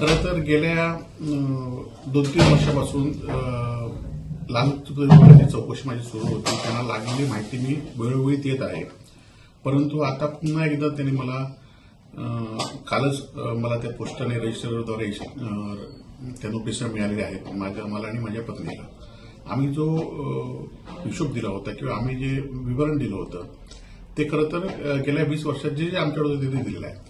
खरं तर गेल्या दोन तीन वर्षापासून लालची चौकशी माझी सुरू होती. त्यांना लागलेली माहिती मी वेळोवेळी देत आहे. परंतु आता पुन्हा एकदा त्यांनी मला कालच मला त्या पोस्टाने रजिस्टरद्वारे त्या नोटिसा मिळालेल्या आहेत माझ्या मला आणि माझ्या पत्नीला. आम्ही जो हिशोब दिला होता किंवा आम्ही जे विवरण दिलं होतं ते खरं तर गेल्या वीस वर्षात जे जे आमच्याकडे ते दिलेलं आहे.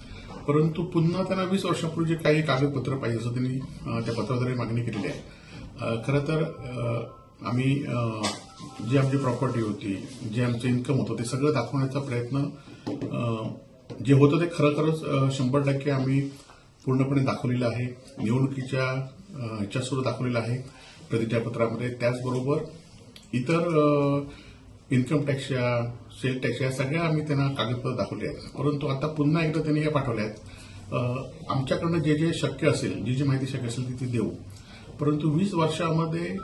परंतु पुन्हा त्यांना वीस वर्षापूर्वी जे काही कागदपत्र पाहिजे असं त्यांनी त्या पत्राद्वारे मागणी केलेली आहे. खरं तर आम्ही जी आमची प्रॉपर्टी होती जे आमचं इन्कम होतं ते सगळं दाखवण्याचा प्रयत्न जे होतं ते खरं खरंच शंभर टक्के आम्ही पूर्णपणे दाखवलेलं आहे. निवडणुकीच्या ह्याच्यासुद्धा दाखवलेलं आहे. प्रतिज्ञापत्रामध्ये त्याचबरोबर इतर इन्कम टॅक्सच्या सेल टॅक्स या सगळ्या आम्ही त्यांना कागदपत्र दाखवले आहेत. परंतु आता पुन्हा एकदा त्यांनी हे पाठवले आहेत. आमच्याकडनं जे जे शक्य असेल जी जी माहिती शक्य असेल ती ती देऊ. परंतु वीस वर्षामध्ये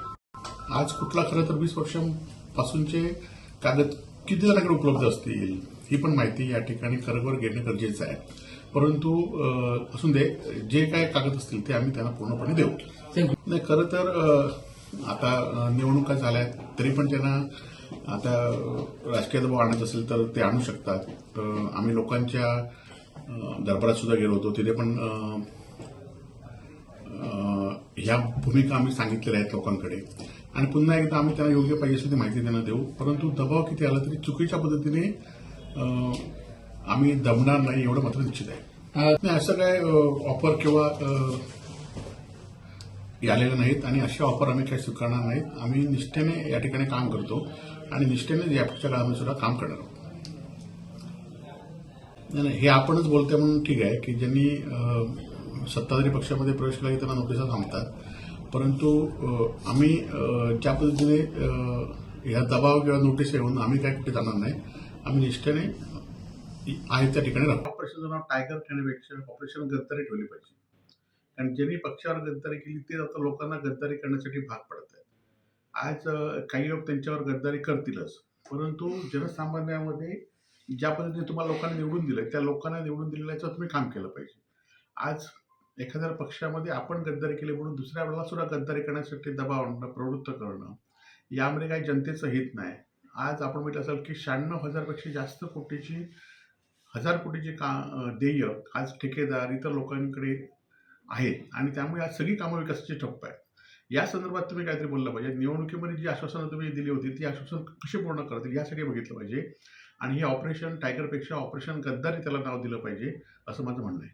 आज कुठला खरं तर वीस वर्षांपासूनचे कागद किती जणांकडे उपलब्ध असतील ही पण माहिती या ठिकाणी खरोखर घेणं गरजेचं आहे. परंतु असून दे जे काय कागद असतील ते आम्ही त्यांना पूर्णपणे देऊ. नाही खरं तर आता निवडणुका झाल्या तरी पण त्यांना आता राजकीय दबाव आणायचा असेल तर ते आणू शकतात. अं, आम्ही लोकांच्या दरबारात सुद्धा गेलो होतो. तिथे पण ह्या भूमिका आम्ही सांगितलेल्या आहेत लोकांकडे. आणि पुन्हा एकदा आम्ही त्यांना योग्य पाहिजे असेल ती माहिती त्यांना देऊ. परंतु दबाव किती आला तरी चुकीच्या पद्धतीने आम्ही दमणार नाही एवढं मात्र निश्चित आहे. असं काय ऑफर किंवा आलेले नाहीत आणि अशा ऑफर आम्ही काही स्वीकारणार नाहीत. आम्ही निष्ठेने या ठिकाणी काम करतो आणि निष्ठेने यापुढच्या काळामध्ये सुद्धा काम करणार आहोत. नाही नाही हे आपणच बोलतोय म्हणून ठीक आहे की ज्यांनी सत्ताधारी पक्षामध्ये प्रवेश केला की त्यांना नोटिसा थांबतात. परंतु आम्ही ज्या पद्धतीने ह्या दबाव किंवा नोटीस येऊन आम्ही काय कुठे जाणार नाही. आम्ही निष्ठेने आहे त्या ठिकाणी राहतो ऑपरेशनचं नाव टायगर ठेवण्यापेक्षा ऑपरेशन गद्दारी ठेवली पाहिजे. कारण ज्यांनी पक्षावर गद्दारी केली ते आता लोकांना गद्दारी करण्यासाठी भाग पडत आहेत. आज काही लोक त्यांच्यावर गद्दारी करतीलच. परंतु जनसामान्यामध्ये ज्या पद्धतीने तुम्हाला लोकांना निवडून दिलं त्या लोकांना निवडून दिलेल्याचं तुम्ही काम केलं पाहिजे. आज एखाद्या पक्षामध्ये आपण गद्दारी केली म्हणून दुसऱ्या वेळेला सुद्धा गद्दारी करण्यासाठी दबाव आणणं प्रवृत्त करणं यामध्ये काही जनतेचं हित नाही. आज आपण म्हटलं असेल की शहाण्णव हजारपेक्षा जास्त कोटीची हजार कोटीची का देय आज ठेकेदार इतर लोकांकडे आहेत आणि त्यामुळे आज सगळी कामं विकासाची ठप्प आहे या संदर्भात तुम्ही काहीतरी बोललं पाहिजे. निवडणुकीमध्ये जी आश्वासनं तुम्ही दिली होती ती आश्वासन कशी पूर्ण करतील यासाठी बघितलं पाहिजे. आणि हे ऑपरेशन टायगरपेक्षा ऑपरेशन गद्दारी त्याला नाव दिलं पाहिजे असं माझं म्हणणं आहे.